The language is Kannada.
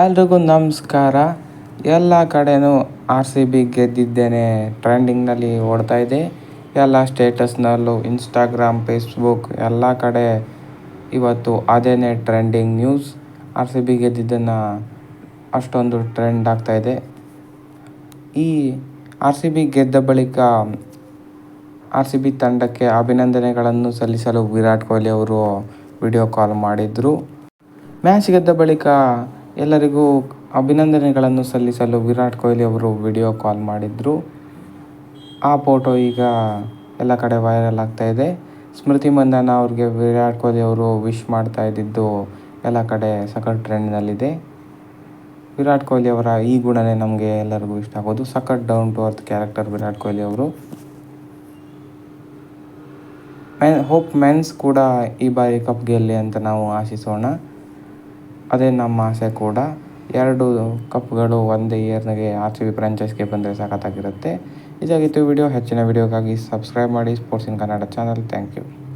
ಎಲ್ರಿಗೂ ನಮಸ್ಕಾರ. ಎಲ್ಲ ಕಡೆನೂ ಆರ್ ಸಿ ಬಿ ಗೆದ್ದಿದ್ದೇನೆ. ಟ್ರೆಂಡಿಂಗ್ನಲ್ಲಿ ಓಡ್ತಾ ಇದೆ. ಎಲ್ಲ ಸ್ಟೇಟಸ್ನಲ್ಲೂ ಇನ್ಸ್ಟಾಗ್ರಾಮ್ ಫೇಸ್ಬುಕ್ ಎಲ್ಲ ಕಡೆ ಇವತ್ತು ಅದೇನೇ trending news. R C B ಗೆದ್ದಿದ್ದನ್ನು ಅಷ್ಟೊಂದು ಟ್ರೆಂಡ್ ಆಗ್ತಾಯಿದೆ ಈ ಆರ್ ಸಿ ಬಿ ಗೆದ್ದ ಬಳಿಕ ಆರ್ ಸಿ ಬಿ ತಂಡಕ್ಕೆ ಅಭಿನಂದನೆಗಳನ್ನು ಸಲ್ಲಿಸಲು ವಿರಾಟ್ ಕೊಹ್ಲಿ ಅವರು ವಿಡಿಯೋ ಕಾಲ್ ಮಾಡಿದರು. ಮ್ಯಾಚ್ ಗೆದ್ದ ಬಳಿಕ ಎಲ್ಲರಿಗೂ ಅಭಿನಂದನೆಗಳನ್ನು ಸಲ್ಲಿಸಲು ವಿರಾಟ್ ಕೊಹ್ಲಿ ಅವರು ವಿಡಿಯೋ ಕಾಲ್ ಮಾಡಿದರು. ಆ ಫೋಟೋ ಈಗ ಎಲ್ಲ ಕಡೆ ವೈರಲ್ ಆಗ್ತಾ ಇದೆ. ಸ್ಮೃತಿ ಮಂದನ ಅವ್ರಿಗೆ ವಿರಾಟ್ ಕೊಹ್ಲಿ ಅವರು ವಿಶ್ ಮಾಡ್ತಾ ಇದ್ದಿದ್ದು ಎಲ್ಲ ಕಡೆ ಸಖತ್ ಟ್ರೆಂಡ್ನಲ್ಲಿದೆ ವಿರಾಟ್ ಕೊಹ್ಲಿ ಅವರ ಈ ಗುಣನೇ ನಮಗೆ ಎಲ್ಲರಿಗೂ ಇಷ್ಟ ಆಗೋದು. ಸಖತ್ down to earth character Virat Kohli ಅವರು. ಮೆನ್ ಹೋಪ್ ಮೆನ್ಸ್ ಕೂಡ ಈ ಬಾರಿ ಕಪ್ ಗೆಲ್ಲಿ ಅಂತ ನಾವು ಆಶಿಸೋಣ. ಅದೇ ನಮ್ಮ ಆಸೆ ಕೂಡ ಎರಡು ಕಪ್ಗಳು ಒಂದೇ ಇಯರ್ನಾಗೆ ಆರ್ ಸಿ ಬಿ ಫ್ರಾಂಚೈಸ್ಗೆ ಬಂದರೆ ಸಖತ್ತಾಗಿರುತ್ತೆ ಇದಾಗಿತ್ತು ವಿಡಿಯೋ. ಹೆಚ್ಚಿನ ವಿಡಿಯೋಗಾಗಿ ಸಬ್ಸ್ಕ್ರೈಬ್ ಮಾಡಿ sports in Kannada channel thank you